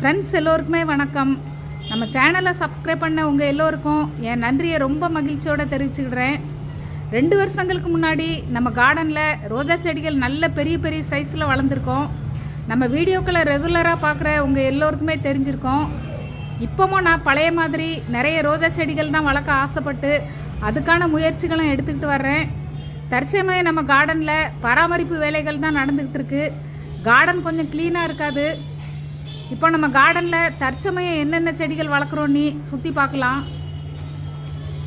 Friends எல்லோருக்குமே வணக்கம். நம்ம சேனலை சப்ஸ்கிரைப் பண்ண உங்கள் எல்லோருக்கும் என் நன்றியை ரொம்ப மகிழ்ச்சியோடு தெரிவிச்சுக்கிறேன். ரெண்டு வருஷங்களுக்கு முன்னாடி நம்ம கார்டனில் ரோஜா செடிகள் நல்ல பெரிய பெரிய சைஸில் வளர்ந்துருக்கோம். நம்ம வீடியோக்களை ரெகுலராக பார்க்குற உங்கள் எல்லோருக்குமே தெரிஞ்சிருக்கோம். இப்போவும் நான் பழைய மாதிரி நிறைய ரோஜா செடிகள் தான் வளர்க்க ஆசைப்பட்டு அதுக்கான முயற்சிகளும் எடுத்துக்கிட்டு வர்றேன். தற்சமயம் நம்ம கார்டனில் பராமரிப்பு வேலைகள் தான் நடந்துக்கிட்டு இருக்கு. கார்டன் கொஞ்சம் க்ளீனாக இருக்காது. இப்போ நம்ம கார்டனில் தற்சமயம் என்னென்ன செடிகள் வளர்க்குறோன்னு சுற்றி பார்க்கலாம்.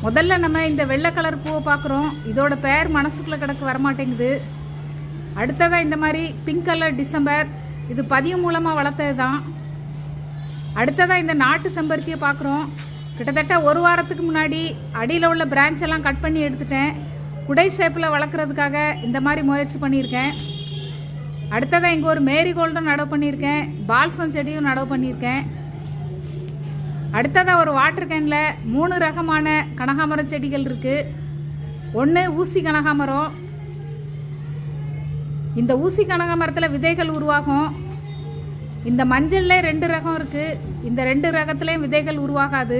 முதல்ல நம்ம இந்த வெள்ளை கலர் பூவை பார்க்குறோம். இதோட பேர் மனசுக்குள்ளே கிடக்கு வரமாட்டேங்குது. அடுத்ததாக இந்த மாதிரி பிங்க் கலர் டிசம்பர். இது பதிவு மூலமாக வளர்த்தது தான். அடுத்ததாக இந்த நாட்டு செம்பருத்தியை பார்க்குறோம். கிட்டத்தட்ட ஒரு வாரத்துக்கு முன்னாடி அடியில் உள்ள பிரான்ச் எல்லாம் கட் பண்ணி எடுத்துட்டேன். குடை ஷேப்பில் வளர்க்குறதுக்காக இந்த மாதிரி முயற்சி பண்ணியிருக்கேன். அடுத்ததாக இங்கே ஒரு மேரிகோல்டும் நடவு பண்ணியிருக்கேன். பால்சம் செடியும் நடவு பண்ணியிருக்கேன். அடுத்ததாக ஒரு வாட்டர் கேனில் மூணு ரகமான கனகாமரம் செடிகள் இருக்குது ஒன்று ஊசி கனகாமரம். இந்த ஊசி கனகாமரத்தில் விதைகள் உருவாகும். இந்த மஞ்சள்ல ரெண்டு ரகம் இருக்குது இந்த ரெண்டு ரகத்துலேயும் விதைகள் உருவாகாது.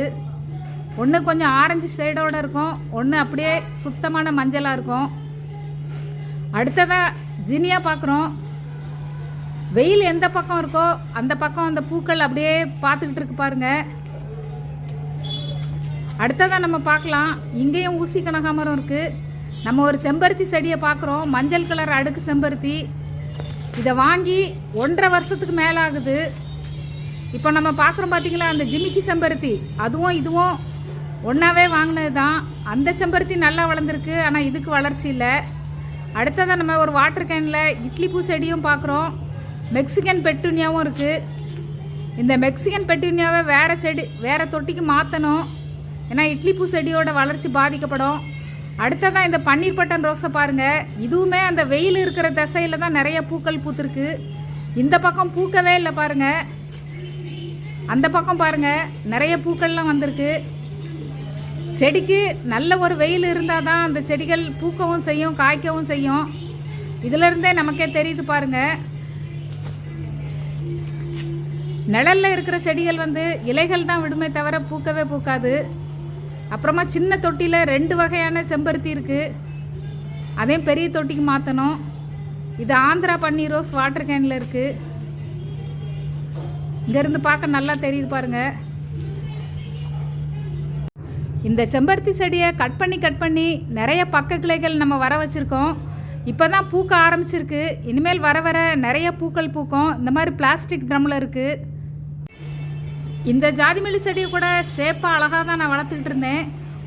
ஒன்று கொஞ்சம் ஆரஞ்சு ஷேடோடு இருக்கும். ஒன்று அப்படியே சுத்தமான மஞ்சளாக இருக்கும். அடுத்ததாக ஜினியா பார்க்குறோம் வெயில் எந்த பக்கம் இருக்கோ அந்த பக்கம் அந்த பூக்கள் அப்படியே பார்த்துக்கிட்டு இருக்கு பாருங்க. அடுத்ததாக நம்ம பார்க்கலாம். இங்கேயும் ஊசி கனகாமரம் இருக்குது நம்ம ஒரு செம்பருத்தி செடியை பார்க்குறோம். மஞ்சள் கலர் அடுக்கு செம்பருத்தி. இதை வாங்கி ஒன்றரை வருஷத்துக்கு மேலே ஆகுது. இப்போ நம்ம பார்க்குறோம் பார்த்தீங்களா? அந்த ஜிமிக்கி செம்பருத்தி. அதுவும் இதுவும் ஒன்றாவே வாங்கினது தான். அந்த செம்பருத்தி நல்லா வளர்ந்துருக்கு. ஆனால் இதுக்கு வளர்ச்சி இல்லை. அடுத்ததாக நம்ம ஒரு வாட்டர் கேனில் இட்லி பூ செடியும் பார்க்குறோம். மெக்சிகன் பெட்டுனியாவும் இருக்குது இந்த மெக்சிகன் பெட்டுனியாவை வேறு செடி வேறு தொட்டிக்கு மாற்றணும் ஏன்னா இட்லி பூ செடியோட வளர்ச்சி பாதிக்கப்படும். அடுத்ததான் இந்த பன்னீர் பட்டன் ரோஸை பாருங்கள் இதுவுமே அந்த வெயில் இருக்கிற திசையில் தான் நிறைய பூக்கள் பூத்துருக்கு. இந்த பக்கம் பூக்கவே இல்லை பாருங்கள் அந்த பக்கம் பாருங்கள் நிறைய பூக்கள்லாம் வந்திருக்கு. செடிக்கு நல்ல ஒரு வெயில் இருந்தால் தான் அந்த செடிகள் பூக்கவும் செய்யும் காய்க்கவும் செய்யும். இதிலிருந்தே நமக்கே தெரியுது பாருங்கள் நிழல்ல இருக்கிற செடிகள் வந்து இலைகள் தான் விடுமே தவிர பூக்கவே பூக்காது. அப்புறமா சின்ன தொட்டியில் ரெண்டு வகையான செம்பருத்தி இருக்குது அதையும் பெரிய தொட்டிக்கு மாற்றணும் இது ஆந்திரா பன்னீர் ரோஸ் வாட்டர் கேனில் இருக்குது இங்கேருந்து பார்க்க நல்லா தெரியுது பாருங்கள் இந்த செம்பருத்தி செடியை கட் பண்ணி கட் பண்ணி நிறைய பக்க கிளைகள் நம்ம வர வச்சுருக்கோம். இப்போ தான் பூக்க ஆரம்பிச்சிருக்கு. இனிமேல் வர வர நிறைய பூக்கள் பூக்கும். இந்த மாதிரி பிளாஸ்டிக் ட்ரம்மில் இருக்குது இந்த ஜாதிமல்லி செடியை கூட ஷேப்பாக அழகாக தான் நான் வளர்த்துக்கிட்டு இருந்தேன்.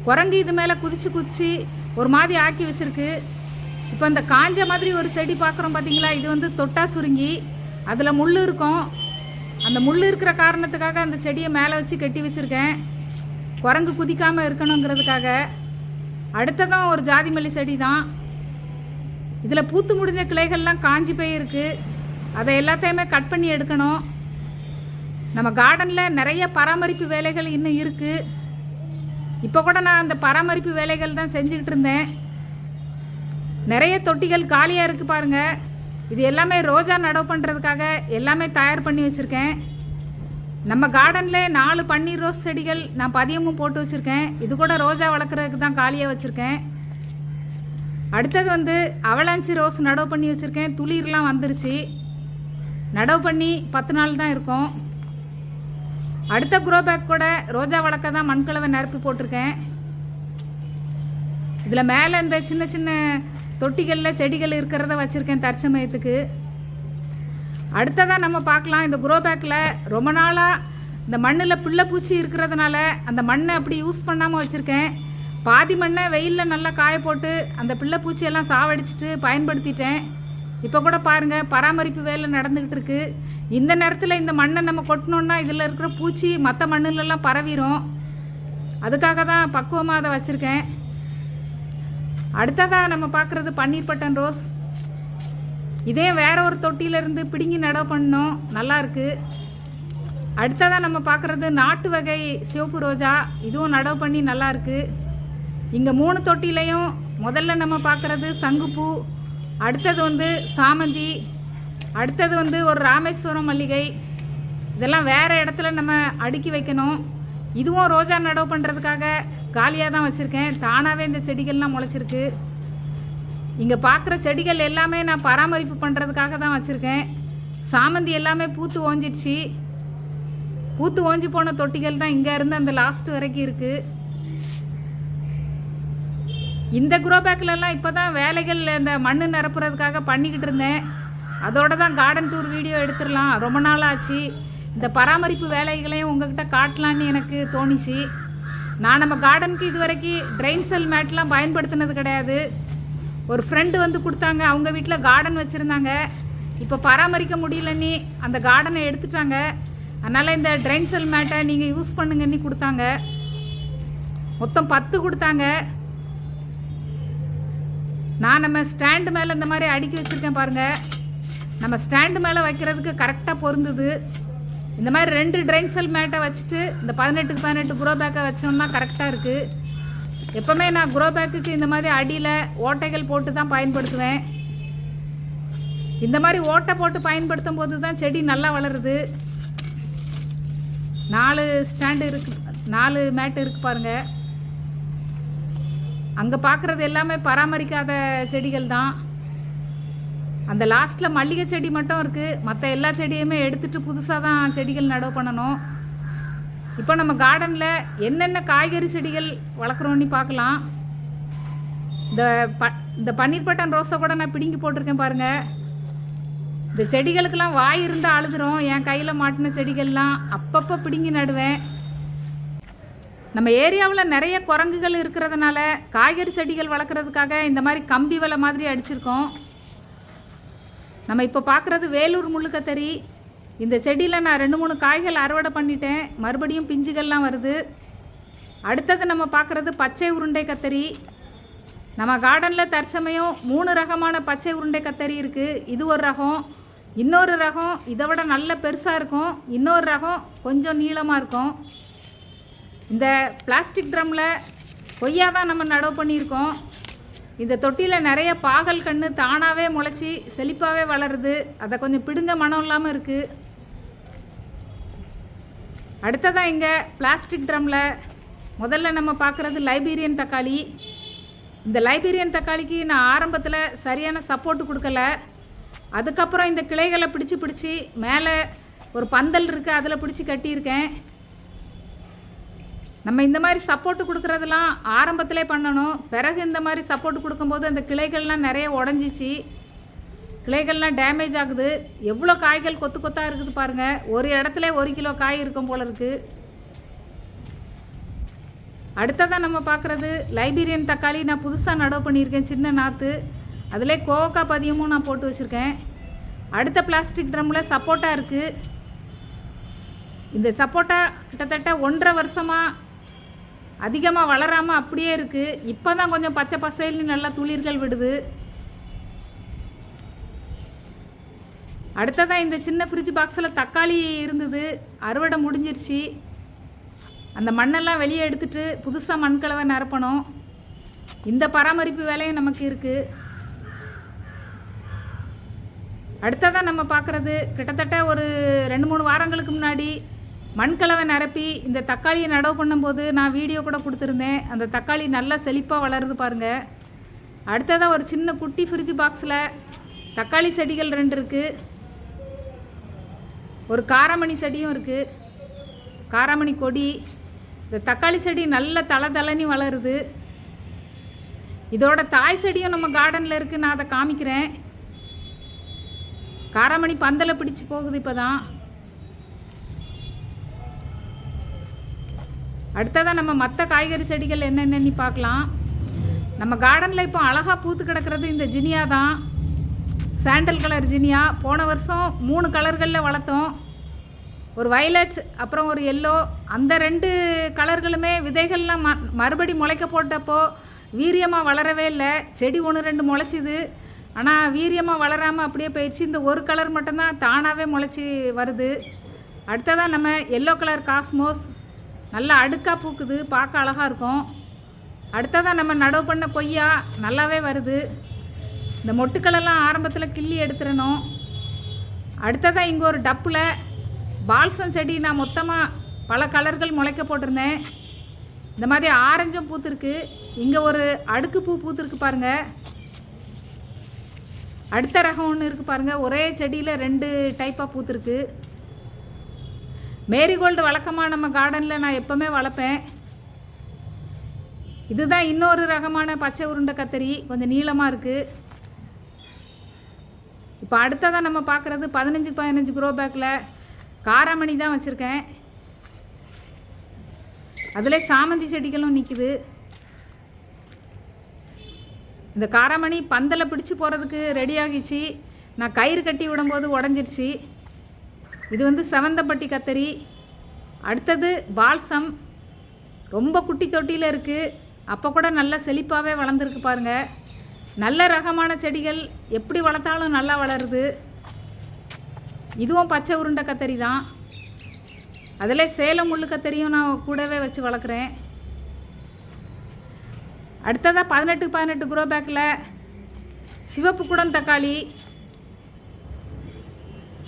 குரங்கு இது மேலே குதிச்சு குதிச்சு ஒரு மாதிரி ஆக்கி வச்சுருக்கு. இப்போ இந்த காஞ்ச மாதிரி ஒரு செடி பார்க்குறோம் பார்த்தீங்களா இது வந்து தொட்டா சுருங்கி அதில் முள் இருக்கும். அந்த முள் இருக்கிற காரணத்துக்காக அந்த செடியை மேலே வச்சு கட்டி வச்சுருக்கேன். குரங்கு குதிக்காமல் இருக்கணுங்கிறதுக்காக. அடுத்ததான் ஒரு ஜாதி மல்லி செடி தான். இதில் பூத்து முடிஞ்ச கிளைகள்லாம் காஞ்சி போயிருக்கு. அதை எல்லாத்தையுமே கட் பண்ணி எடுக்கணும். நம்ம கார்டனில் நிறைய பராமரிப்பு வேலைகள் இன்னும் இருக்குது இப்போ கூட நான் அந்த பராமரிப்பு வேலைகள் தான் செஞ்சுக்கிட்டு இருந்தேன். நிறைய தொட்டிகள் காலியாக இருக்குது பாருங்கள் இது எல்லாமே ரோஜா நடவு பண்ணுறதுக்காக எல்லாமே தயார் பண்ணி வச்சுருக்கேன். நம்ம கார்டனில் நாலு பன்னீர் ரோஸ் செடிகள் நான் பதியமும் போட்டு வச்சுருக்கேன். இது கூட ரோஜா வளர்க்குறதுக்கு தான் காலியாக வச்சுருக்கேன். அடுத்தது வந்து அவலாஞ்சி ரோஸ் நடவு பண்ணி வச்சுருக்கேன். துளிர்லாம் வந்துருச்சு. நடவு பண்ணி பத்து நாள் தான் இருக்கும். அடுத்த குரோ பேக் கூட ரோஜா வளர்க்க தான் மண்கலவை நிரப்பி போட்டிருக்கேன். இதில் மேலே இந்த சின்ன சின்ன தொட்டிகளில் செடிகள் இருக்கிறத வச்சுருக்கேன் தற்சமயத்துக்கு அடுத்ததாக நம்ம பார்க்கலாம் இந்த குரோ பேக்கில் ரொம்ப நாளாக இந்த மண்ணில் பிள்ளை பூச்சி இருக்கிறதுனால அந்த மண்ணை அப்படி யூஸ் பண்ணாமல் வச்சுருக்கேன். பாதி மண்ணை வெயிலில் நல்லா காய போட்டு அந்த பிள்ளை பூச்சியெல்லாம் சாவடிச்சிட்டு பயன்படுத்திட்டேன். இப்போ கூட பாருங்கள் பராமரிப்பு வேலை நடந்துக்கிட்டு இருக்கு. இந்த நேரத்தில் இந்த மண்ணை நம்ம கொட்டினோன்னா இதில் இருக்கிற பூச்சி மற்ற மண்ணுலெல்லாம் பரவிடும் அதுக்காக தான் பக்குவமாக அதை வச்சுருக்கேன். அடுத்ததாக நம்ம பார்க்குறது பன்னீர் பட்டன் ரோஸ். இதே வேற ஒரு தொட்டியிலேருந்து பிடுங்கி நடவு பண்ணோம். நல்லாயிருக்கு அடுத்ததாக நம்ம பார்க்குறது நாட்டு வகை சிவப்பு ரோஜா. இதுவும் நடவு பண்ணி நல்லா இருக்குது இங்கே மூணு தொட்டிலையும் முதல்ல நம்ம பார்க்குறது சங்குப்பூ அடுத்தது வந்து சாமந்தி அடுத்தது வந்து ஒரு ராமேஸ்வரம் மல்லிகை. இதெல்லாம் வேறு இடத்துல நம்ம அடுக்கி வைக்கணும். இதுவும் ரோஜா நடவு பண்ணுறதுக்காக காலியாக தான் வச்சுருக்கேன். தானாகவே இந்த செடிகள்லாம் முளைச்சிருக்கு. இங்கே பார்க்குற செடிகள் எல்லாமே நான் பராமரிப்பு பண்ணுறதுக்காக தான் வச்சுருக்கேன். சாமந்தி எல்லாமே பூத்து ஓஞ்சிடுச்சு. பூத்து ஓஞ்சி போன தொட்டிகள் தான் இங்கே இருந்து அந்த லாஸ்ட் வரைக்கும் இருக்குது இந்த குரோ பேக்கிலலாம் இப்போ தான் வேலைகள் இந்த மண் நிரப்புறதுக்காக பண்ணிக்கிட்டு இருந்தேன். அதோட தான் கார்டன் டூர் வீடியோ எடுத்துடலாம். ரொம்ப நாள் ஆச்சு இந்த பராமரிப்பு வேலைகளையும் உங்ககிட்ட காட்டலான்னு எனக்கு தோணிச்சு. நான் நம்ம கார்டனுக்கு இது வரைக்கும் ட்ரெயின் செல் மேட்லாம் பயன்படுத்தினது கிடையாது. ஒரு ஃப்ரெண்டு வந்து கொடுத்தாங்க. அவங்க வீட்டில் கார்டன் வச்சுருந்தாங்க. இப்போ பராமரிக்க முடியலன்னு அந்த கார்டனை எடுத்துட்டாங்க. அதனால் இந்த ட்ரெயின் செல் மேட்டை நீங்கள் யூஸ் பண்ணுங்கன்னு கொடுத்தாங்க. மொத்தம் பத்து கொடுத்தாங்க. நான் நம்ம ஸ்டாண்டு மேலே இந்த மாதிரி அடுக்கி வச்சுருக்கேன் பாருங்கள் நம்ம ஸ்டாண்டு மேலே வைக்கிறதுக்கு கரெக்டாக பொருந்துது. இந்த மாதிரி ரெண்டு ட்ரைன் செல் மேட்டை வச்சுட்டு இந்த பதினெட்டுக்கு பதினெட்டு குரோ பேக்கை வச்சோம்னா கரெக்டாக இருக்குது எப்போவுமே நான் குரோ பேக்குக்கு இந்த மாதிரி அடியில் ஓட்டைகள் போட்டு தான் பயன்படுத்துவேன். இந்த மாதிரி ஓட்டை போட்டு பயன்படுத்தும் போது தான் செடி நல்லா வளருது. நாலு ஸ்டாண்டு இருக்கு நாலு மேட்டு இருக்குது பாருங்கள் அங்கே பார்க்குறது எல்லாமே பராமரிக்காத செடிகள் தான். அந்த லாஸ்ட்டில் மல்லிகை செடி மட்டும் இருக்குது மற்ற எல்லா செடியுமே எடுத்துகிட்டு புதுசாக தான் செடிகள் நடவு பண்ணணும். இப்போ நம்ம கார்டனில் என்னென்ன காய்கறி செடிகள் வளர்க்குறோன்னு பார்க்கலாம். இந்த ப இந்த பன்னீர் பட்டன் ரோஸை கூட நான் பிடுங்கி போட்டிருக்கேன் பாருங்கள் இந்த செடிகளுக்கெல்லாம் வாய் இருந்தால் அழுதுரும். என் கையில் மாட்டின செடிகள்லாம் அப்பப்போ பிடுங்கி நடுவேன். நம்ம ஏரியாவில் நிறைய குரங்குகள் இருக்கிறதுனால காய்கறி செடிகள் வளர்க்குறதுக்காக இந்த மாதிரி கம்பி வலை மாதிரி அடிச்சிருக்கோம். நம்ம இப்போ பார்க்குறது வேலூர் முள்ளுக்கத்தரி இந்த செடியில் நான் ரெண்டு மூணு காய்கள் அறுவடை பண்ணிட்டேன். மறுபடியும் பிஞ்சுகள்லாம் வருது. அடுத்தது நம்ம பார்க்குறது பச்சை உருண்டை கத்தரி. நம்ம கார்டனில் தற்சமயம் மூணு ரகமான பச்சை உருண்டை கத்தரி இருக்குது இது ஒரு ரகம் இன்னொரு ரகம் இதை விட நல்ல பெருசாக இருக்கும். இன்னொரு ரகம் கொஞ்சம் நீளமாக இருக்கும். இந்த பிளாஸ்டிக் ட்ரம்மில் கொய்யா தான் நம்ம நடவு பண்ணியிருக்கோம். இந்த தொட்டியில் நிறைய பாகல் கன்று தானாகவே முளைச்சி செழிப்பாகவே வளருது. அதை கொஞ்சம் பிடுங்க மனம் இல்லாமல் இருக்குது அடுத்ததாக இங்கே பிளாஸ்டிக் ட்ரம்மில் முதல்ல நம்ம பார்க்குறது லைபீரியன் தக்காளி. இந்த லைபீரியன் தக்காளிக்கு நான் ஆரம்பத்தில் சரியான சப்போர்ட் கொடுக்கல. அதுக்கப்புறம் இந்த கிளைகளை பிடிச்சி பிடிச்சி மேலே ஒரு பந்தல் இருக்குது அதில் பிடிச்சி கட்டியிருக்கேன். நம்ம இந்த மாதிரி சப்போர்ட் கொடுக்குறதெல்லாம் ஆரம்பத்திலே பண்ணணும். பிறகு இந்த மாதிரி சப்போர்ட் கொடுக்கும்போது அந்த கிளைகள்லாம் நிறைய உடஞ்சிச்சு. கிளைகள்லாம் டேமேஜ் ஆகுது. எவ்வளோ காய்கள் கொத்து கொத்தாக இருக்குது பாருங்கள் ஒரு இடத்துல ஒரு கிலோ காய் இருக்கும் போல் இருக்குது அடுத்ததாக நம்ம பார்க்குறது லைபீரியன் தக்காளி நான் புதுசாக நடவு பண்ணியிருக்கேன் சின்ன நாற்று அதிலே கோவக்கா பதியமும் நான் போட்டு வச்சுருக்கேன். அடுத்த பிளாஸ்டிக் ட்ரம்மில் சப்போட்டா இருக்குது இந்த சப்போட்டா கிட்டத்தட்ட ஒன்றரை வருஷமாக அதிகமாக வளராமல் அப்படியே இருக்குது இப்போ தான் கொஞ்சம் பச்சை பசைல்னு நல்லா துளிர்கள் விடுது. அடுத்ததாக இந்த சின்ன ஃப்ரிட்ஜ் பாக்ஸில் தக்காளி இருந்தது. அறுவடை முடிஞ்சிருச்சு. அந்த மண்ணெல்லாம் வெளியே எடுத்துட்டு புதுசாக மண்கலவை நிரப்பணும். இந்த பராமரிப்பு வேலையும் நமக்கு இருக்குது அடுத்ததாக நம்ம பார்க்குறது கிட்டத்தட்ட ஒரு ரெண்டு மூணு வாரங்களுக்கு முன்னாடி மண்கலவை நிரப்பி இந்த தக்காளியை நடவு பண்ணும்போது நான் வீடியோ கூட கொடுத்துருந்தேன். அந்த தக்காளி நல்லா செழிப்பாக வளருது பாருங்கள் அடுத்ததாக ஒரு சின்ன குட்டி ஃப்ரிட்ஜ் பாக்ஸில் தக்காளி செடிகள் ரெண்டு இருக்குது ஒரு காரமணி செடியும் இருக்குது காராமணி கொடி. இந்த தக்காளி செடி நல்ல தலை தலைனி வளருது. இதோட தாய் செடியும் நம்ம கார்டனில் இருக்குது நான் அதை காமிக்கிறேன். காராமணி பந்தலை பிடிச்சு போகுது இப்போ தான் அடுத்ததாக நம்ம மற்ற காய்கறி செடிகள் என்னென்னு பார்க்கலாம். நம்ம கார்டனில் இப்போ அழகாக பூத்து கிடக்கிறது இந்த ஜினியா தான். Sandal colour zinnia. போன வருஷம் மூணு கலர்களில் வளர்த்தோம். ஒரு வயலட் அப்புறம் ஒரு எல்லோ அந்த ரெண்டு கலர்களுமே விதைகள்லாம் ம மறுபடி முளைக்க போட்டப்போ வீரியமாக வளரவே இல்லை. செடி ஒன்று ரெண்டு முளைச்சிது. ஆனால் வீரியமாக வளராமல் அப்படியே போயிடுச்சு. இந்த ஒரு கலர் மட்டும்தான் தானாகவே முளைச்சி வருது. அடுத்ததாக நம்ம எல்லோ கலர் காஸ்மோஸ் நல்லா அடுக்காக பூக்குது பார்க்க அழகாக இருக்கும். அடுத்ததாக நம்ம நடவு பண்ண கொய்யா நல்லாவே வருது. இந்த மொட்டுக்களெல்லாம் ஆரம்பத்தில் கிள்ளி எடுத்துடணும். அடுத்ததாக இங்கே ஒரு டப்பில் பால்சம் செடி நான் மொத்தமாக பல கலர்கள் முளைக்க போட்டிருந்தேன். இந்த மாதிரி ஆரஞ்சும் பூத்துருக்கு. இங்கே ஒரு அடுக்கு பூ பூத்துருக்கு பாருங்கள் அடுத்த ரகம் ஒன்று இருக்குது பாருங்கள் ஒரே செடியில் ரெண்டு டைப்பாக பூத்துருக்கு. மேரிகோல்டு வழக்கமாக நம்ம கார்டனில் நான் எப்போவுமே வளர்ப்பேன். இதுதான் இன்னொரு ரகமான பச்சை உருண்டை கத்தரி. கொஞ்சம் நீளமாக இருக்குது இப்போ அடுத்ததாக நம்ம பார்க்குறது பதினஞ்சு பதினஞ்சு குரோ பேக்கில் காராமணி தான் வச்சுருக்கேன். அதில் சாமந்தி செடிகளும் நிற்குது இந்த காராமணி பந்தலை பிடிச்சி போகிறதுக்கு ரெடி ஆகிச்சு நான் கயிறு கட்டி விடும்போது உடஞ்சிருச்சு இது வந்து சவந்தப்பட்டி கத்தரி. அடுத்தது பால்சம். ரொம்ப குட்டி தொட்டியில் இருக்குது அப்போ கூட நல்லா செழிப்பாகவே வளர்ந்துருக்கு பாருங்கள் நல்ல ரகமான செடிகள். எப்படி வளர்த்தாலும் நல்லா வளருது. இதுவும் பச்சை உருண்டை கத்தரி தான். அதில் சேலம் முள்ளு கத்தரியும் நான் கூடவே வச்சு வளர்க்குறேன். அடுத்ததாக பதினெட்டு பதினெட்டு குரோ பேக்கில் சிவப்பு குடம் தக்காளி.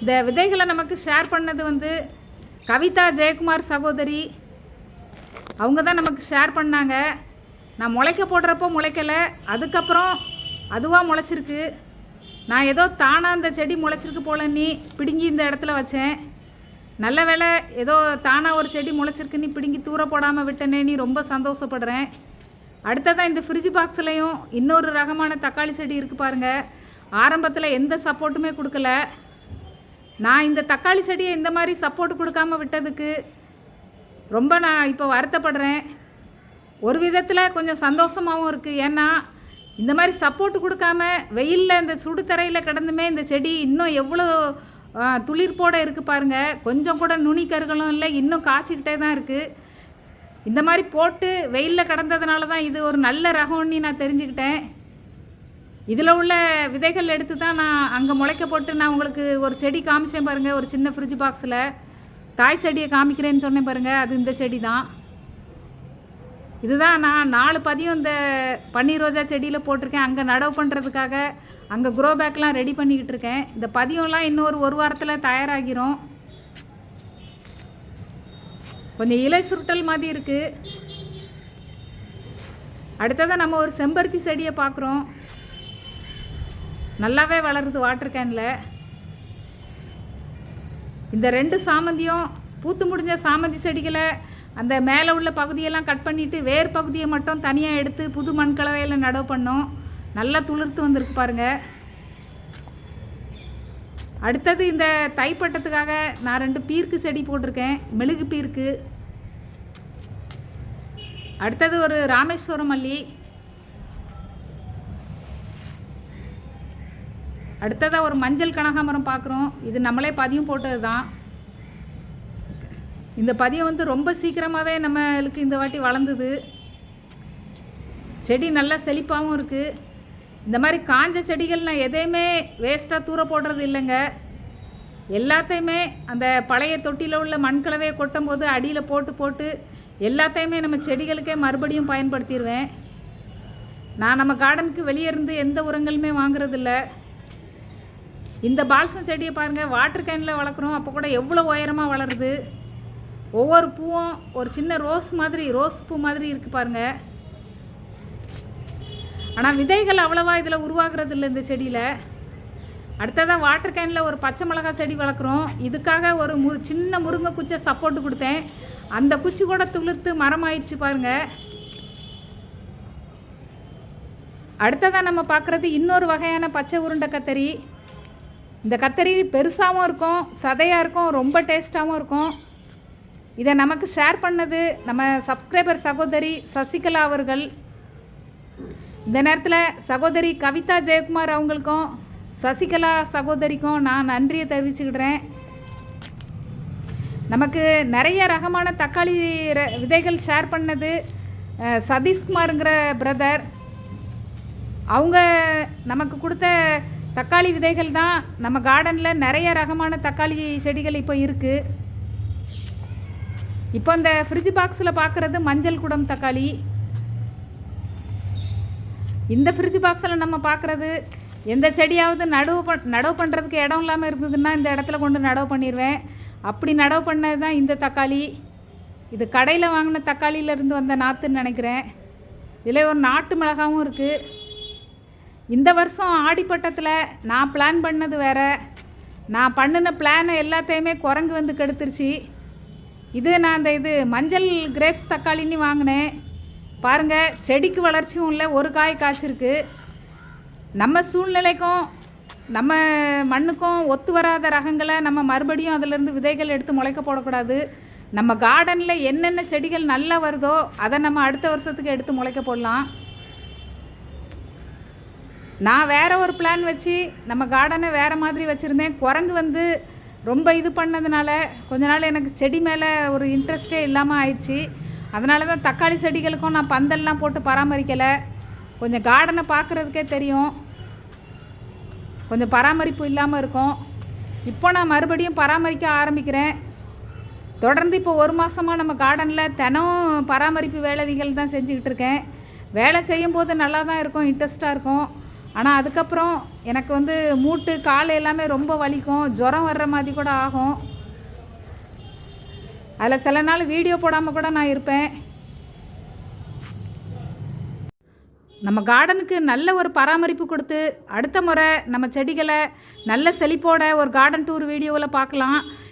இந்த விதைகளை நமக்கு ஷேர் பண்ணது வந்து கவிதா ஜெயக்குமார் சகோதரி. அவங்க தான் நமக்கு ஷேர் பண்ணாங்க. நான் முளைக்க போடுறப்போ முளைக்கலை. அதுக்கப்புறம் அதுவாக முளைச்சிருக்கு. நான் ஏதோ தானாக அந்த செடி முளைச்சிருக்கு போலன்னு பிடுங்கி இந்த இடத்துல வச்சேன். நல்ல வேளை ஏதோ தானாக ஒரு செடி முளைச்சிருக்குன்னு பிடுங்கி தூர போடாமல் விட்டனேன்னு ரொம்ப சந்தோஷப்படுறேன். அடுத்ததாக இந்த ஃப்ரிட்ஜ் பாக்ஸ்லேயும் இன்னொரு ரகமான தக்காளி செடி இருக்குது பாருங்கள் ஆரம்பத்தில் எந்த சப்போர்ட்டுமே கொடுக்கல. நான் இந்த தக்காளி செடியை இந்த மாதிரி சப்போர்ட் கொடுக்காம விட்டதுக்கு ரொம்ப நான் இப்போ வருத்தப்படுறேன். ஒரு விதத்தில் கொஞ்சம் சந்தோஷமாகவும் இருக்குது ஏன்னா இந்த மாதிரி சப்போர்ட் கொடுக்காம வெயிலில் இந்த சுடுதரையில் கிடந்துமே இந்த செடி இன்னும் எவ்வளோ துளிர்ப்போடு துளிர்ப்போட இருக்குது பாருங்கள் கொஞ்சம் கூட நுனி கருகளும் இல்லை. இன்னும் காய்ச்சிக்கிட்டே தான் இருக்குது இந்த மாதிரி போட்டு வெயிலில் கடந்ததுனால தான் இது ஒரு நல்ல ரகம்னு நான் தெரிஞ்சுக்கிட்டேன். இதில் உள்ள விதைகள் எடுத்து தான் நான் அங்கே முளைக்க போட்டு நான் உங்களுக்கு ஒரு செடி காமிச்சேன் பாருங்கள் ஒரு சின்ன ஃப்ரிட்ஜ் பாக்ஸில் தாய் செடியை காமிக்கிறேன்னு சொன்னேன் பாருங்கள் அது இந்த செடி தான். இதுதான் நான் நாலு பதியம் இந்த பன்னீர் ரோஜா செடியில் போட்டிருக்கேன். அங்கே நடவு பண்ணுறதுக்காக அங்கே குரோ பேக்லாம் ரெடி பண்ணிக்கிட்டு இருக்கேன். இந்த பதியம்லாம் இன்னொரு ஒரு வாரத்தில் தயாராகிரும். கொஞ்சம் இலை சுருட்டல் மாதிரி இருக்குது அடுத்ததாக நம்ம ஒரு செம்பருத்தி செடியை பார்க்குறோம் நல்லாவே வளருது வாட்டர் கேனில் இந்த ரெண்டு சாமந்தியும் பூத்து முடிஞ்ச சாமந்தி செடிகளை அந்த மேலே உள்ள பகுதியெல்லாம் கட் பண்ணிவிட்டு வேர் பகுதியை மட்டும் தனியாக எடுத்து புது மண் கலவையில் நடவு பண்ணோம். நல்லா துளிர்த்து வந்திருக்கு பாருங்கள் அடுத்தது இந்த தைப்பட்டத்துக்காக நான் ரெண்டு பீர்க்கு செடி போட்டிருக்கேன். மெழுகு பீர்க்கு. அடுத்தது ஒரு ராமேஸ்வரம் மல்லி. அடுத்ததாக ஒரு மஞ்சள் கனகாமரம் பார்க்குறோம் இது நம்மளே பதியம் போட்டது தான் இந்த பதியம் வந்து ரொம்ப சீக்கிரமாகவே நம்மளுக்கு இந்த வாட்டி வளர்ந்தது. செடி நல்லா செழிப்பாகவும் இருக்குது இந்த மாதிரி காஞ்ச செடிகள் நான் எதையுமே வேஸ்ட்டாக தூர போடுறது இல்லைங்க. எல்லாத்தையுமே அந்த பழைய தொட்டியில் உள்ள மண்கலவையை கொட்டும் போது அடியில் போட்டு போட்டு எல்லாத்தையுமே நம்ம செடிகளுக்கே மறுபடியும் பயன்படுத்திடுவேன். நான் நம்ம கார்டனுக்கு வெளியே இருந்து எந்த உரங்களுமே வாங்குறதில்ல. இந்த பால்சம் செடியை பாருங்கள் வாட்டர் கேனில் வளர்க்குறோம். அப்போ கூட எவ்வளோ உயரமாக வளருது? ஒவ்வொரு பூவும் ஒரு சின்ன ரோஸ் மாதிரி ரோஸ் பூ மாதிரி இருக்குது பாருங்கள் ஆனால் விதைகள் அவ்வளோவா இதில் உருவாகிறது இல்லை இந்த செடியில். அடுத்ததாக வாட்டர் கேனில் ஒரு பச்சை மிளகாய் செடி வளர்க்குறோம். இதுக்காக ஒரு முரு சின்ன முருங்கை குச்சை சப்போர்ட்டு கொடுத்தேன். அந்த குச்சி கூட துளிர்த்து மரம் ஆயிடுச்சு பாருங்கள் அடுத்ததாக நம்ம பார்க்குறது இன்னொரு வகையான பச்சை உருண்டை கத்தரி. இந்த கத்தரி பெருசாகவும் இருக்கும் சதையாக இருக்கும் ரொம்ப டேஸ்ட்டாகவும் இருக்கும். இதை நமக்கு ஷேர் பண்ணது நம்ம சப்ஸ்கிரைபர் சகோதரி சசிகலா அவர்கள். இந்த நேரத்தில் சகோதரி கவிதா ஜெயக்குமார் அவங்களுக்கும் சசிகலா சகோதரிக்கும் நான் நன்றியை தெரிவிச்சுக்கிடுறேன். நமக்கு நிறைய ரகமான தக்காளி ர- விதைகள் ஷேர் பண்ணது சதீஷ்குமாருங்கிற பிரதர். அவங்க நமக்கு கொடுத்த தக்காளி விதைகள் தான் நம்ம கார்டனில் நிறைய ரகமான தக்காளி செடிகள் இப்போ இருக்குது இப்போ இந்த ஃப்ரிட்ஜ் பாக்ஸில் பார்க்குறது மஞ்சள் குடம் தக்காளி. இந்த ஃப்ரிட்ஜ் பாக்ஸில் நம்ம பார்க்குறது எந்த செடியாவது நடவு பண் நடவு பண்ணுறதுக்கு இடம் இல்லாமல் இருந்ததுன்னா இந்த இடத்துல கொண்டு நடவு பண்ணிடுவேன் அப்படி நடவு பண்ணது தான் இந்த தக்காளி. இது கடையில் வாங்கின தக்காளியிலேருந்து வந்த நாற்றுன்னு நினைக்கிறேன். இதில் ஒரு நாட்டு மிளகாவும் இருக்குது இந்த வருஷம் ஆடிப்பட்டத்தில் நான் பிளான் பண்ணது வேற. நான் பண்ணின பிளானை எல்லாத்தையுமே குரங்கு வந்து கெடுத்துருச்சு. இது நான் அந்த இது மஞ்சள் கிரேப்ஸ் தக்காளின்னு வாங்கினேன். பாருங்கள் செடிக்கு வளர்ச்சியும் இல்லை ஒரு காய் காய்ச்சிருக்கு. நம்ம சூழ்நிலைக்கும் நம்ம மண்ணுக்கும் ஒத்து வராத ரகங்களை நம்ம மறுபடியும் அதிலிருந்து விதைகள் எடுத்து முளைக்க போடக்கூடாது. நம்ம கார்டனில் என்னென்ன செடிகள் நல்லா வருதோ அதை நம்ம அடுத்த வருஷத்துக்கு எடுத்து முளைக்க போடலாம். நான் வேறு ஒரு பிளான் வச்சு நம்ம கார்டனை வேறு மாதிரி வச்சுருந்தேன். குரங்கு வந்து ரொம்ப இது பண்ணதுனால கொஞ்ச நாள் எனக்கு செடி மேலே ஒரு இன்ட்ரெஸ்டே இல்லாமல் ஆயிடுச்சு. அதனால தான் தக்காளி செடிகளுக்கும் நான் பந்தல்லாம் போட்டு பராமரிக்கலை. கொஞ்சம் கார்டனை பார்க்குறதுக்கே தெரியும். கொஞ்சம் பராமரிப்பு இல்லாமல் இருக்கும். இப்போ நான் மறுபடியும் பராமரிக்க ஆரம்பிக்கிறேன். தொடர்ந்து இப்போ ஒரு மாதமாக நம்ம கார்டனில் தினம் பராமரிப்பு வேலைகள் தான் செஞ்சுக்கிட்டு இருக்கேன். வேலை செய்யும்போது நல்லா தான் இருக்கும் இன்ட்ரெஸ்ட்டாக இருக்கும். ஆனால் அதுக்கப்புறம் எனக்கு வந்து மூட்டு கால் எல்லாமே ரொம்ப வலிக்கும். ஜுரம் வர்ற மாதிரி கூட ஆகும். அதில் சில நாள் வீடியோ போடாமல் கூட நான் இருப்பேன். நம்ம கார்டனுக்கு நல்ல ஒரு பராமரிப்பு கொடுத்து அடுத்த முறை நம்ம செடிகளை நல்ல செழிப்போட ஒரு கார்டன் டூர் வீடியோவில் பார்க்கலாம்.